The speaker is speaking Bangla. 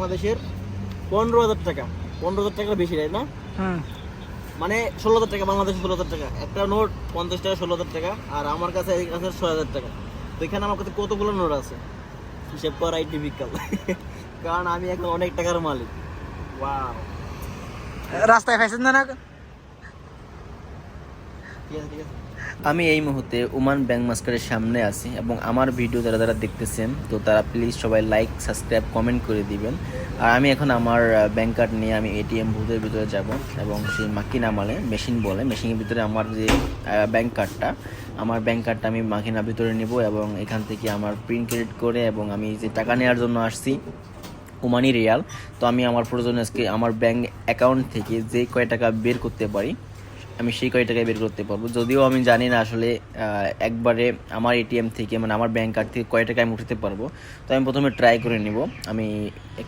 বাংলাদেশের পনেরো হাজার টাকা। পনেরো হাজার টাকার বেশি তাই না? মানে ষোলো হাজার টাকা বাংলাদেশে ষোলো হাজার টাকা। একটা নোট পঞ্চাশ টাকা ষোলো হাজার টাকা আর আমার কাছে এই কাছে ছয় হাজার টাকা। তো এখানে আমার কাছে কতগুলো নোট আছে? হিসেব করাই ডিফিকাল্ট কারণ আমি এখন অনেক টাকার মালিক। ওয়াও রাস্তায় ফেসেন না না ঠিক আছে ঠিক আছে আমি এই মুহূর্তে ওমান ব্যাংক মাস্কারের সামনে আছি এবং আমার ভিডিও যারা যারা দেখতেছেন, তো তারা প্লিজ সবাই লাইক সাবস্ক্রাইব কমেন্ট করে দিবেন। আর আমি এখন আমার ব্যাংক কার্ড নিয়ে আমি এটিএম বুথের ভিতরে যাব এবং সেই মাকিনা মালে, মেশিন বলে, মেশিনের ভিতরে আমার যে ব্যাংক কার্ডটা আমার ব্যাংক কার্ডটা আমি মাকিনার ভিতরে নিব এবং এখান থেকে আমার প্রিন্ট ক্রেডিট করে এবং আমি যে টাকা নেওয়ার জন্য আসছি, ওমানি রিয়াল, তো আমি আমার প্রয়োজন আজকে আমার ব্যাংক অ্যাকাউন্ট থেকে যে কয় টাকা বের করতে পারি আমি সেই কয় টাকায় বের করতে পারব। যদিও আমি জানি না আসলে একবারে আমার এটিএম থেকে মানে আমার ব্যাংক কার্ড থেকে কয় টাকা আমি উঠাতে পারব। তো আমি প্রথমে ট্রাই করে নিব। আমি